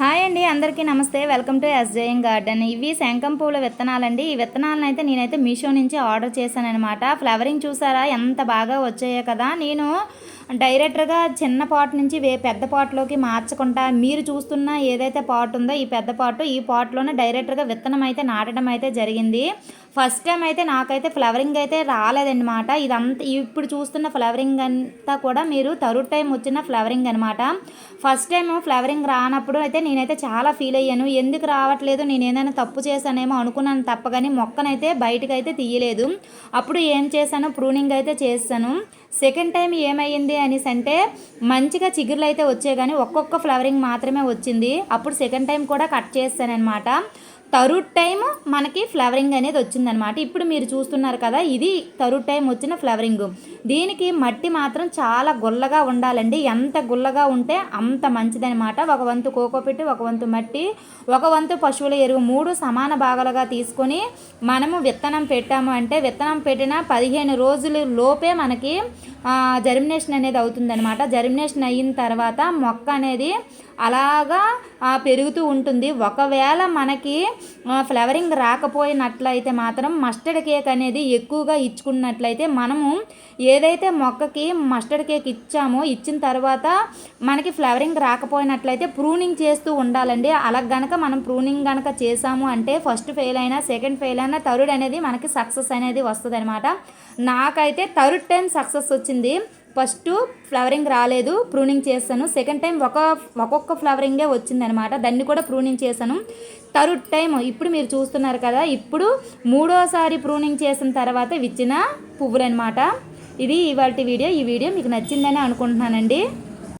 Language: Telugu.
హాయ్ అండి అందరికీ నమస్తే. Welcome to SJM garden. ఇవి శంఖం పూల విత్తనాలండి. ఈ విత్తనాలను అయితే నేనైతే మీషో నుంచి ఆర్డర్ చేశాను అనమాట ఫ్లవరింగ్ చూసారా? ఎంత బాగా వచ్చాయో కదా. నేను డైరెక్ట్గా చిన్న పాట్ నుంచి వే పెద్ద పాట్లోకి మార్చకుండా మీరు చూస్తున్న ఏదైతే పాట్ ఉందో ఈ పెద్ద పాటు ఈ పాట్లోనే డైరెక్ట్గా విత్తనం అయితే నాటడం అయితే జరిగింది. ఫస్ట్ టైం అయితే నాకైతే ఫ్లవరింగ్ అయితే రాలేదన్నమాట. ఇదంతా ఇప్పుడు చూస్తున్న ఫ్లవరింగ్ అంతా కూడా మీరు థర్డ్ టైం వచ్చిన ఫ్లవరింగ్ అనమాట ఫస్ట్ టైం ఫ్లవరింగ్ రానప్పుడు అయితే నేనైతే చాలా ఫీల్ అయ్యాను. ఎందుకు రావట్లేదు? నేను ఏదైనా తప్పు చేశానేమో అనుకున్నాను తప్ప కానీ మొక్కనైతే బయటకు అయితే తీయలేదు. అప్పుడు ఏం చేశాను? ప్రూనింగ్ అయితే చేశాను. సెకండ్ టైం ఏమైంది అనేసి అంటే మంచిగా చిగురులు అయితే వచ్చాయి కానీ ఒక్కొక్క ఫ్లవరింగ్ మాత్రమే వచ్చింది. అప్పుడు సెకండ్ టైం కూడా కట్ చేస్తానమాట థర్డ్ టైం మనకి ఫ్లవరింగ్ అనేది వచ్చిందనమాట ఇప్పుడు మీరు చూస్తున్నారు కదా ఇది థర్డ్ టైం వచ్చిన ఫ్లవరింగ్. దీనికి మట్టి మాత్రం చాలా గుల్లగా ఉండాలండి. ఎంత గుల్లగా ఉంటే అంత మంచిదనమాట ఒక వంతు కోకోపిట్టి ఒక వంతు మట్టి ఒక వంతు పశువుల ఎరువు మూడు సమాన భాగాలుగా తీసుకొని మనము విత్తనం పెట్టాము అంటే విత్తనం పెట్టిన పదిహేను రోజుల లోపే మనకి జర్మినేషన్ అనేది అవుతుందనమాట జర్మినేషన్ అయిన తర్వాత మొక్క అనేది అలాగా పెరుగుతూ ఉంటుంది. ఒకవేళ మనకి ఫ్లవరింగ్ రాకపోయినట్లయితే మాత్రం మస్టర్డ్ కేక్ అనేది ఎక్కువగా ఇచ్చుకున్నట్లయితే మనము ఏదైతే మొక్కకి మస్టర్డ్ కేక్ ఇచ్చామో ఇచ్చిన తర్వాత మనకి ఫ్లవరింగ్ రాకపోయినట్లయితే ప్రూనింగ్ చేస్తూ ఉండాలండి. అలా గనక మనం ప్రూనింగ్ గనక చేసాము అంటే ఫస్ట్ ఫెయిల్ అయినా సెకండ్ ఫెయిల్ అయినా థర్డ్ అనేది మనకి సక్సెస్ అనేది వస్తుంది అనమాట నాకైతే థర్డ్ టైం సక్సెస్ వచ్చింది. ఫస్ట్ ఫ్లవరింగ్ రాలేదు ప్రూనింగ్ చేస్తాను సెకండ్ టైం ఒక ఒక్కొక్క ఫ్లవరింగే వచ్చిందనమాట దాన్ని కూడా ప్రూనింగ్ చేశాను. థర్డ్ టైం ఇప్పుడు మీరు చూస్తున్నారు కదా ఇప్పుడు మూడోసారి ప్రూనింగ్ చేసిన తర్వాత విచ్చిన పువ్వులు అనమాట ఇది ఇవాళ వీడియో. ఈ వీడియో మీకు నచ్చిందని అనుకుంటున్నానండి.